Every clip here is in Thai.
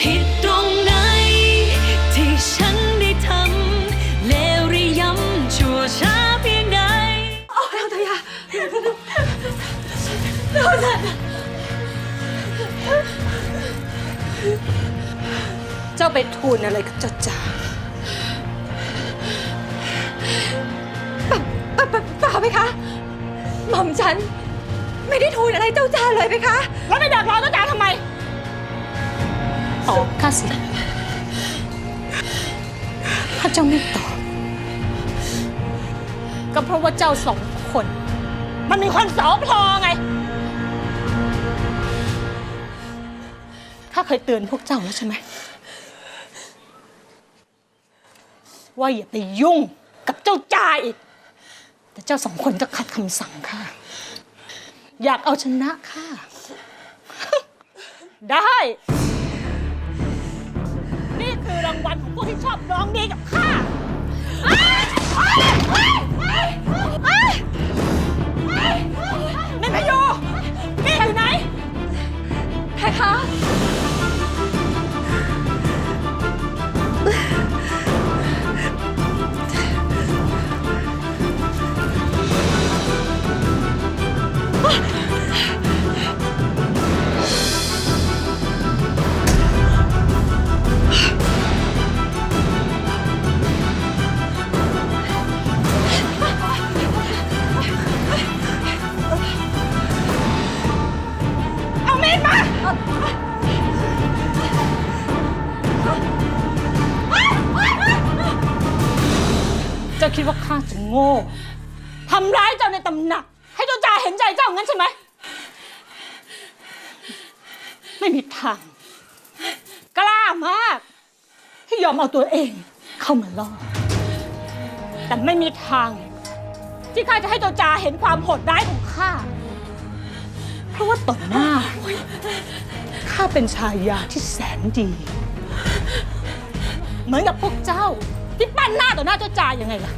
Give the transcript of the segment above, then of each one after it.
ผิดตรงไหน ที่ฉันได้ทำเลวหรือย้ำชั่วช้าเพียงใดเจ้าไปทูลอะไรกับเจ้าจ่าเปล่าเปล่าเปล่าไหมคะ หม่อมฉัน ไม่ได้ทูลอะไรเจ้าจาเลยไหมคะ แล้วไม่ดักรอเจ้าจ่าทำไม ตอบข้าสิถ้าเจ้าไม่ตอบก็เพราะว่าเจ้าสองคน มันมีคนสองพอไง ข้าเคยเตือนพวกเจ้าแล้วใช่ไหม ว่าอย่าไปยุ่งกับเจ้าจ่าอีก แต่เจ้าสองคนก็ขัดคำสั่งข้า อยากเอาชนะข้า ได้นี่คือรางวัลของพวกที่ชอบร้องดีกับข้านี่พยูแม่อยู่ไหนใครคะ ทำร้ายเจ้าในตำหนัก ให้เจ้าจ่าเห็นใจเจ้างั้นใช่ไหม ไม่มีทาง กล้ามาก ที่ยอมเอาตัวเองเข้ามาล่อแต่ไม่มีทาง ที่ข้าจะให้เจ้าจ่าเห็นความโหดร้ายของข้า เพราะว่าต่อหน้าข้าเป็นชายาที่แสนดี เหมือนกับพวกเจ้า ที่ปั้นหน้าต่อหน้าเจ้าจ่ายังไงล่ะ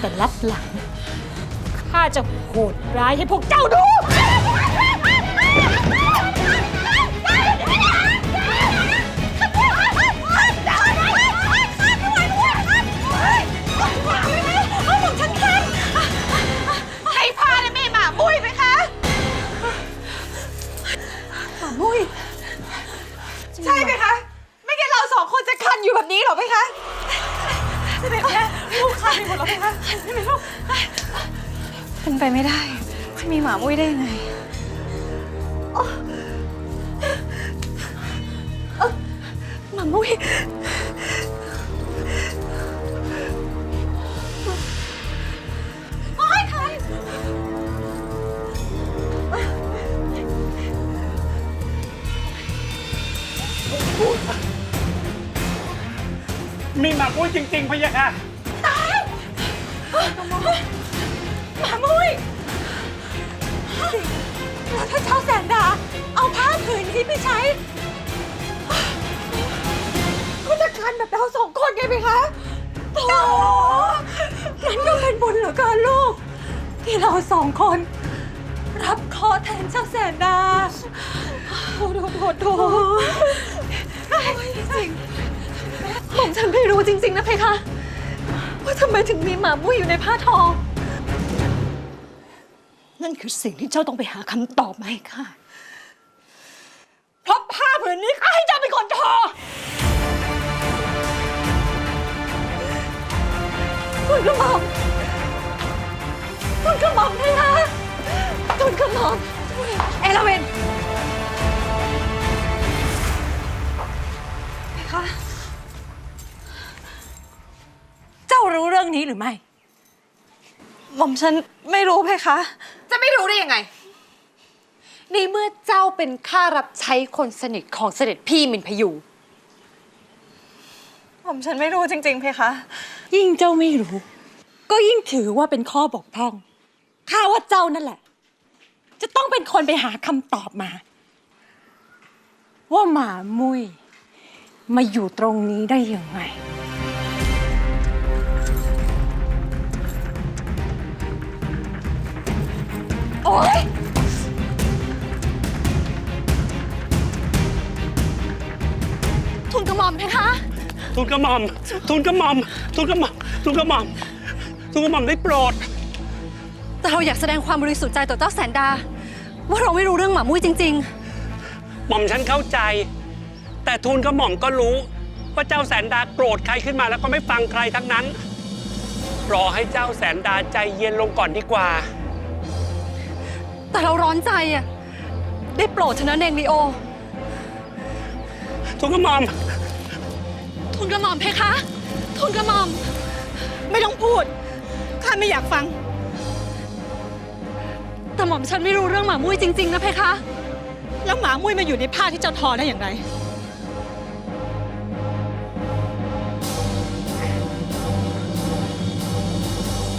แต่รับหลังข้าจะโหดร้ายให้พวกเจ้าดู ให้พาเลยแม่หมามุ้ยไหมคะหมามุ้ย ใช่ไหมคะ ไม่งั้นเราสองคนจะคันอยู่แบบนี้หรอไหมคะ ใช่ไหมคะลูก ไปหมดแล้วไหมคะใช่ไหมลูกเป็นไปไม่ได้จะมีหมามุ้ยได้ยังไง หมามุ้ยโอ๊ยคันมีหมากมุ้ยจริงๆพะยะค่ะ หมามุ้ยแล้วถ้าเช้าแสนดา เอาผ้าผืนนี้ไปใช้ ก็จะคันแบบเราสองคนไงไหมคะโถมันก็เป็นบุญเหลือเกินลูก ที่เราสองคน รับเคอแทนเจ้าแสนดาโถโถโถโถจริงผมฉันไม่รู้จริง ๆ นะเพคะ ว่าทำไมถึงมีหมามุ้ยอยู่ในผ้าทอง นั่นคือสิ่งที่เจ้าต้องไปหาคำตอบมาให้ข้า เพราะผ้าผืนนี้ข้าให้เจ้าเป็นคนทอ คุณกระหม่อมคุณกระหม่อมเพคะคุณกระหม่อมเอลเวนเพคะ รู้เรื่องนี้หรือไม่ หม่อมฉันไม่รู้เพคะ จะไม่รู้ได้ยังไง ในเมื่อเจ้าเป็นข้ารับใช้คนสนิทของเสด็จพี่มินพยูหม่อมฉันไม่รู้จริง ๆ เพคะ ยิ่งเจ้าไม่รู้ ก็ยิ่งถือว่าเป็นข้อบกพร่อง ข้าว่าเจ้านั่นแหละ จะต้องเป็นคนไปหาคำตอบมา ว่าหมามุยมาอยู่ตรงนี้ได้ยังไง อ๊ยทูลกระหม่อมทูลกระหม่อมทูลกระหม่อมทูลกระหม่อมทูลกระหม่อมได้โปรด แต่เราอยากแสดงความบริสุทธิ์ใจต่อเจ้าแสนดา ว่าเราไม่รู้เรื่องหมามุ้ยจริง หม่อมฉันเข้าใจ แต่ทูลกระหม่อมก็รู้ ว่าเจ้าแสนดาโกรธใครขึ้นมาแล้วก็ไม่ฟังใครทั้งนั้น รอให้เจ้าแสนดาใจเย็นลงก่อนดีกว่าๆ แต่เราร้อนใจอะได้โปรดเถอะนะเนงลีโอทูลกระหม่อมทุนกระหม่อมเพคะ ทุนกระหม่อม ไม่ต้องพูด ข้าไม่อยากฟัง แต่หม่อมฉันไม่รู้เรื่องหมามุ้ยจริง ๆ นะเพคะ แล้วหมามุ้ยมาอยู่ในผ้าที่เจ้าทอได้อย่างไร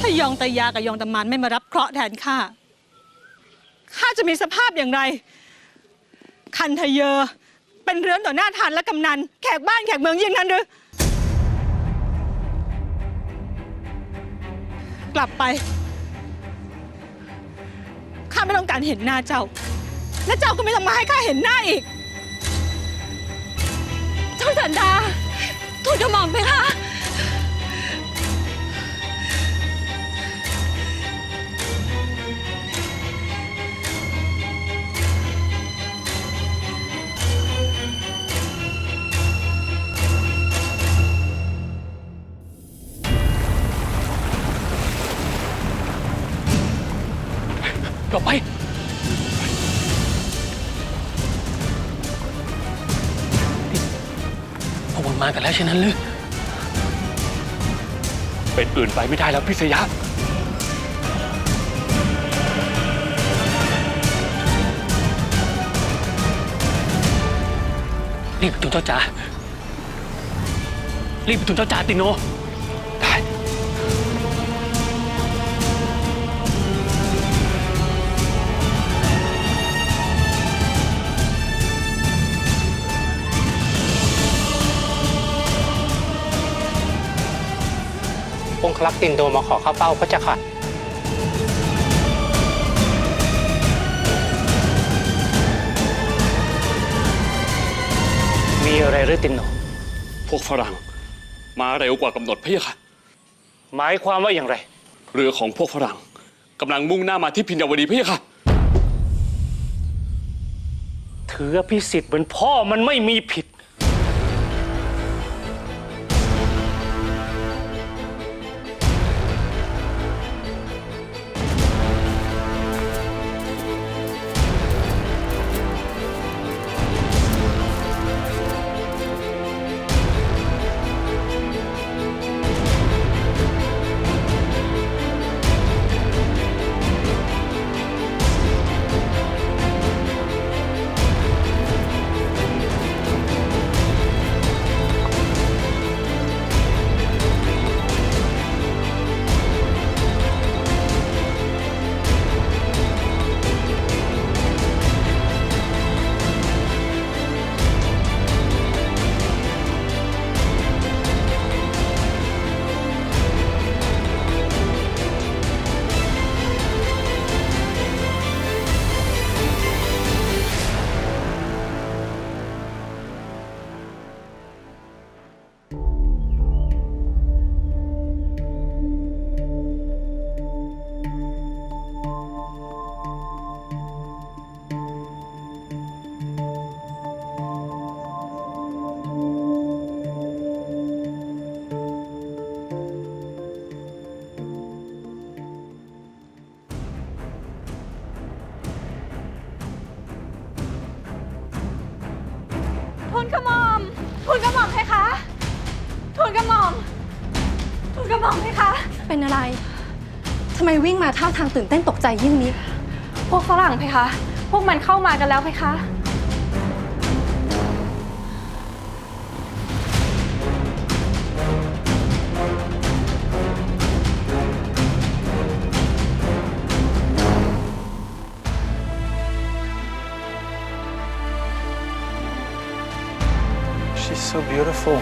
ถ้ายองตายากับยองตะมันไม่มารับเคราะห์แทนข้า ข้าจะมีสภาพอย่างไร คันทะเยอ เป็นเรือนต่อหน้าทานและกำนัน แขกบ้านแขกเมืองยิ่งนั้นหรือ กลับไป ข้าไม่ต้องการเห็นหน้าเจ้า และเจ้าก็ไม่ต้องมาให้ข้าเห็นหน้าอีก เจ้าแสนดาทุนกระหม่อมเพคะ มันมากันแล้วใช่นั้นหรือเป็นอื่นไปไม่ได้แล้วพิษยะ รีบไปทูลเจ้าจ๋ารีบไปทูลเจ้าจ๋าติโน องคลักตินโดมาขอเข้าเฝ้าพระเจ้าค่ะมีอะไรหรือตินโนพวกฝรั่งมาเร็วกว่ากำหนดพี่ค่ะ หมายความว่าอย่างไร เรือของพวกฝรั่งกำลังมุ่งหน้ามาที่พิญญาวดีพี่ค่ะ ถืออภิสิทธิ์เหมือนพ่อมันไม่มีผิด ทุนกระหม่อมทุนกระหม่อมเพคะ เป็นอะไร ทำไมวิ่งมาท่าทางตื่นเต้นตกใจยิ่งนี้ พวกฝรั่งเพคะ พวกมันเข้ามากันแล้วเพคะ She's so beautiful